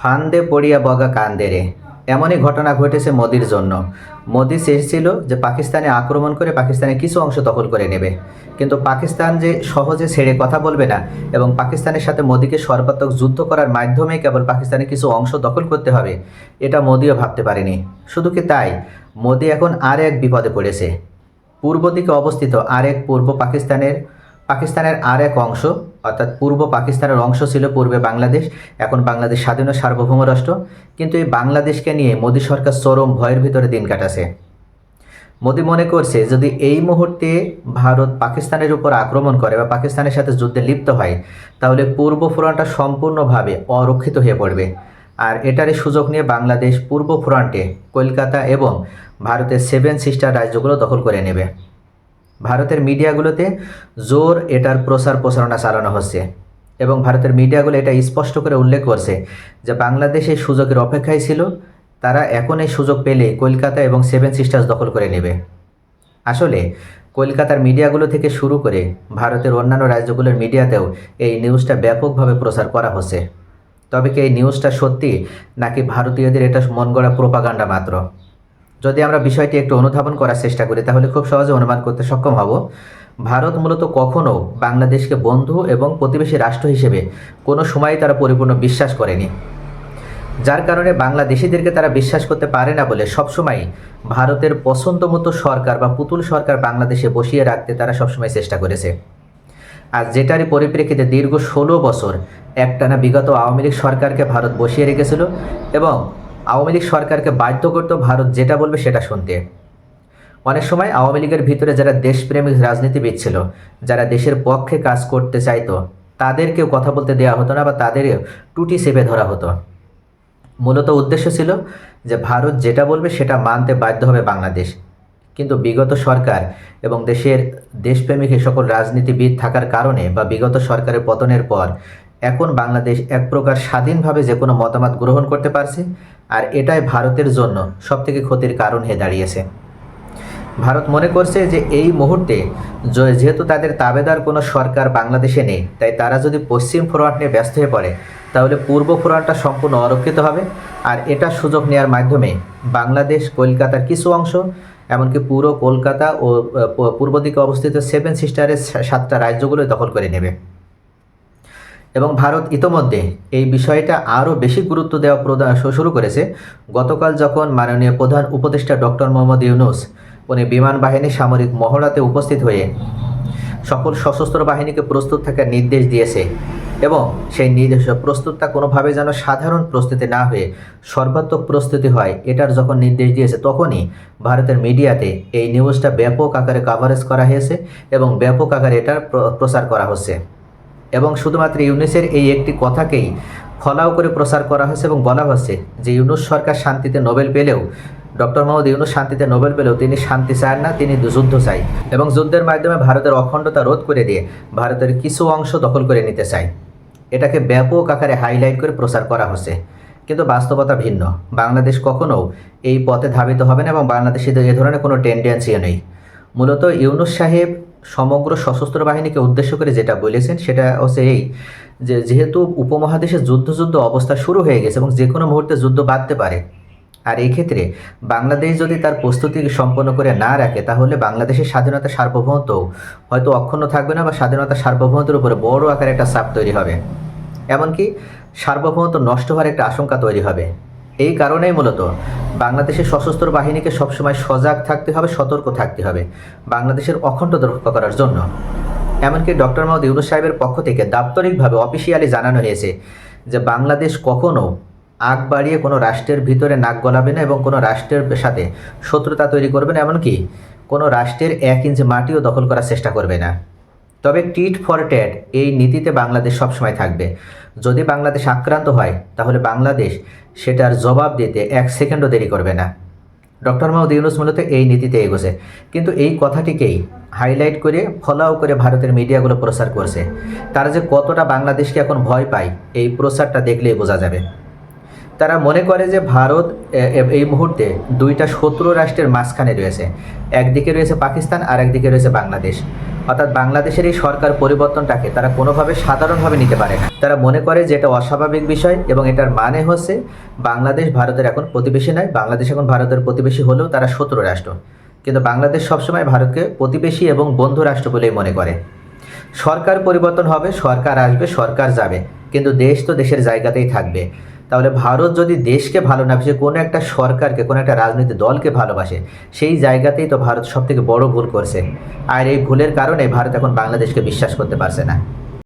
ফান্দে পড়িয়া বগা কান্দে রে। এমনই ঘটনা ঘটেছে মোদির জন্য। মোদি চেয়েছিল যে পাকিস্তানে আক্রমণ করে পাকিস্তানের কিছু অংশ দখল করে নেবে। কিন্তু পাকিস্তান যে সহজে ছেড়ে কথা বলবে না এবং পাকিস্তানের সাথে মোদিকে সর্বাত্মক যুদ্ধ করার মাধ্যমে কেবল পাকিস্তানের কিছু অংশ দখল করতে হবে, এটা মোদিও ভাবতে পারেনি। শুধু কি তাই? মোদি এখন আর এক বিপদে পড়েছে। পূর্ব দিকে অবস্থিত আর এক পূর্ব পাকিস্তানের পাকিস্তানের আর এক অংশ অর্থাৎ পূর্ব পাকিস্তানের অংশ ছিল পূর্বে বাংলাদেশ, এখন বাংলাদেশ স্বাধীন সার্বভৌম রাষ্ট্র। কিন্তু এই বাংলাদেশকে নিয়ে মোদী সরকার চরম ভয়ের ভিতরে দিন কাটাছে। মোদি মনে করছে, যদি এই মুহূর্তে ভারত পাকিস্তানের উপর আক্রমণ করে বা পাকিস্তানের সাথে যুদ্ধে লিপ্ত হয়, তাহলে পূর্ব ফ্রন্টটা সম্পূর্ণভাবে অরক্ষিত হয়ে পড়বে। আর এটারই সুযোগ নিয়ে বাংলাদেশ পূর্ব ফ্রন্টে কলকাতা এবং ভারতের সেভেন সিস্টার রাজ্যগুলো দখল করে নেবে। ভারতের মিডিয়াগুলোতে জোর এটার প্রচার প্রচারণা চালানো হচ্ছে। এবং ভারতের মিডিয়াগুলো এটা স্পষ্ট করে উল্লেখ করছে যে বাংলাদেশ সুযোগের অপেক্ষায় ছিল, তারা এখন এই সুযোগ পেলে কলকাতা এবং সেভেন সিস্টার্স দখল করে নেবে। আসলে কলকাতার মিডিয়াগুলো থেকে শুরু করে ভারতের অন্যান্য রাজ্যগুলোর মিডিয়াতেও এই নিউজটা ব্যাপকভাবে প্রচার করা হচ্ছে। তবে কি এই নিউজটা সত্যি, নাকি ভারতীয়দের এটা মন গড়া প্রোপাগান্ডা মাত্র? যদি আমরা বিষয়টি একটু অনুধাবন করার চেষ্টা করি, তাহলে খুব সহজে অনুমান করতে সক্ষম হব। ভারত মূলত কখনো বাংলাদেশকে বন্ধু এবং প্রতিবেশী রাষ্ট্র হিসেবে কোনো সময় তারা পরিপূর্ণ বিশ্বাস করেনি। যার কারণে বাংলাদেশিদেরকে তারা বিশ্বাস করতে পারে না বলে সবসময় ভারতের পছন্দ মতো সরকার বা পুতুল সরকার বাংলাদেশে বসিয়ে রাখতে তারা সবসময় চেষ্টা করেছে। আর যেটারই পরিপ্রেক্ষিতে দীর্ঘ ষোলো বছর একটানা বিগত আওয়ামী লীগ সরকারকে ভারত বসিয়ে রেখেছিল এবং আওয়ামী লীগ সরকারকে বাধ্য করত ভারত যেটা বলবে সেটা শুনতে। অনেক সময় আওয়ামী লীগের ভিতরে যারা দেশপ্রেমিক রাজনীতিবিদ ছিল, যারা দেশের পক্ষে কাজ করতে চাইতো, তাদেরকেও কথা বলতে দেওয়া হতো না বা তাদের টুটি চেপে ধরা হতো। মূলত উদ্দেশ্য ছিল যে ভারত যেটা বলবে সেটা মানতে বাধ্য হবে বাংলাদেশ। কিন্তু বিগত সরকার এবং দেশের দেশপ্রেমিক এ সকল রাজনীতিবিদ থাকার কারণে বা বিগত সরকারের পতনের পর এখন বাংলাদেশ এক প্রকার স্বাধীনভাবে যে কোনো মতামত গ্রহণ করতে পারছে, আর এটাই ভারতের জন্য সবথেকে ক্ষতির কারণ হয়ে দাঁড়িয়েছে। ভারত মনে করছে যে এই মুহূর্তে যেহেতু তাদের তাবেদার কোনো সরকার বাংলাদেশে নেই, তাই তারা যদি পশ্চিম ফ্রন্ট নিয়ে ব্যস্ত হয়ে পড়ে, তাহলে পূর্ব ফ্রন্টটা সম্পূর্ণ অরক্ষিত হবে, আর এটা সুযোগ নেওয়ার মাধ্যমে বাংলাদেশ, কলকাতার কিছু অংশ, এমনকি পুরো কলকাতা ও পূর্ব দিকে অবস্থিত সেভেন সিস্টারের সাতটা রাজ্যগুলো দখল করে নেবে। এবং ভারত ইতোমধ্যে এই বিষয়টা আরও বেশি গুরুত্ব দেওয়া প্রদান শুরু করেছে। গতকাল যখন মাননীয় প্রধান উপদেষ্টা ডক্টর মোহাম্মদ ইউনুস উনি বিমান বাহিনী সামরিক মহড়াতে উপস্থিত হয়ে সকল সশস্ত্র বাহিনীকে প্রস্তুত থাকার নির্দেশ দিয়েছে এবং সেই নির্দেশ প্রস্তুতটা কোনোভাবে যেন সাধারণ প্রস্তুতি না হয়ে সর্বাত্মক প্রস্তুতি হয়, এটার যখন নির্দেশ দিয়েছে তখনই ভারতের মিডিয়াতে এই নিউজটা ব্যাপক আকারে কাভারেজ করা হয়েছে এবং ব্যাপক আকারে এটার প্র- প্রচার করা হচ্ছে। এবং শুধুমাত্র ইউনুসের এই একটি কথাকেই ফলাও করে প্রচার করা হয়েছে এবং বলা হচ্ছে যে ইউনুস সরকার শান্তিতে নোবেল পেলেও, ডক্টর মোহাম্মদ ইউনুস শান্তিতে নোবেল পেলেও তিনি শান্তি চান না, তিনি যুদ্ধ চাই এবং যুদ্ধের মাধ্যমে ভারতের অখণ্ডতা রোধ করে দিয়ে ভারতের কিছু অংশ দখল করে নিতে চায়। এটাকে ব্যাপক আকারে হাইলাইট করে প্রচার করা হচ্ছে কিন্তু বাস্তবতা ভিন্ন। বাংলাদেশ কখনো এই পথে ধাবিত হবে না এবং বাংলাদেশিদের এ ধরনের কোনো টেন্ডেন্সিও নেই। মূলত ইউনুস সাহেব সমগ্র সশস্ত্র বাহিনীকে উদ্দেশ্য করে যেটা বলেছেন, সেটা হচ্ছে এই যে যেহেতু উপমহাদেশে যুদ্ধ যুদ্ধ অবস্থা শুরু হয়ে গেছে এবং যে কোনো মুহূর্তে যুদ্ধ বাঁধতে পারে। আর এই ক্ষেত্রে বাংলাদেশ যদি তার প্রস্তুতি সম্পন্ন করে না রাখে, তাহলে বাংলাদেশের স্বাধীনতা সার্বভৌমত্ব হয়তো অক্ষুণ্ণ থাকবে না বা স্বাধীনতা সার্বভৌমত্বের উপরে বড় আকারে একটা চাপ তৈরি হবে। এমনকি সার্বভৌমত্ব নষ্ট হওয়ার একটা আশঙ্কা তৈরি হবে। এই কারণেই মূলত বাংলাদেশের সশস্ত্র বাহিনীকে সবসময় সজাগ থাকতে হবে, সতর্ক থাকতে হবে বাংলাদেশের অখণ্ডতা রক্ষা করার জন্য। এমনকি ডক্টর মোহাম্মদ ইউনুস সাহেবের পক্ষ থেকে দাপ্তরিকভাবে অফিসিয়ালি জানানো হয়েছে যে বাংলাদেশ কখনও আগ বাড়িয়ে কোনো রাষ্ট্রের ভিতরে নাক গলাবে না এবং কোনো রাষ্ট্রের সাথে শত্রুতা তৈরি করবে না, এমনকি কোনো রাষ্ট্রের এক ইঞ্চ মাটিও দখল করার চেষ্টা করবে না। তবে টিট ফর ট্যাট এই নীতিতে বাংলাদেশ সবসময় থাকবে। যদি বাংলাদেশ আক্রান্ত হয়, তাহলে বাংলাদেশ সেটার জবাব দিতে এক সেকেন্ডও দেরি করবে না। ডক্টর মাহমুদ ইউনুস মূলত এই নীতিতে এগোছে। কিন্তু এই কথাটিকেই হাইলাইট করে, ফলাও করে ভারতের মিডিয়াগুলো প্রচার করছে। তারা যে কতটা বাংলাদেশকে এখন ভয় পায়, এই প্রচারটা দেখলেই বোঝা যাবে। তারা মনে করে যে ভারত এই মুহূর্তে দুইটা শত্রু রাষ্ট্রের মাঝখানে রয়েছে। একদিকে রয়েছে পাকিস্তান আর একদিকে রয়েছে বাংলাদেশ। অর্থাৎ বাংলাদেশের এই সরকার পরিবর্তনটাকে তারা কোনোভাবে সাধারণভাবে নিতে পারে না। তারা মনে করে যে এটা অস্বাভাবিক বিষয় এবং এটার মানে হচ্ছে বাংলাদেশ ভারতের এখন প্রতিবেশী নয়, বাংলাদেশ এখন ভারতের প্রতিবেশী হলেও তারা শত্রু রাষ্ট্র। কিন্তু বাংলাদেশ সবসময় ভারতকে প্রতিবেশী এবং বন্ধু রাষ্ট্র বলেই মনে করে। সরকার পরিবর্তন হবে, সরকার আসবে, সরকার যাবে। কিন্তু দেশ তো দেশের জায়গাতেই থাকবে। তাহলে ভারত যদি দেশকে ভালো না বাসে কোনো একটা সরকারকে, কোনো একটা রাজনৈতিক দলকে ভালোবাসে, সেই জায়গাতেই তো ভারত সবথেকে বড় ভুল করছে। আর এই ভুলের কারণে ভারত এখন বাংলাদেশকে বিশ্বাস করতে পারছে না।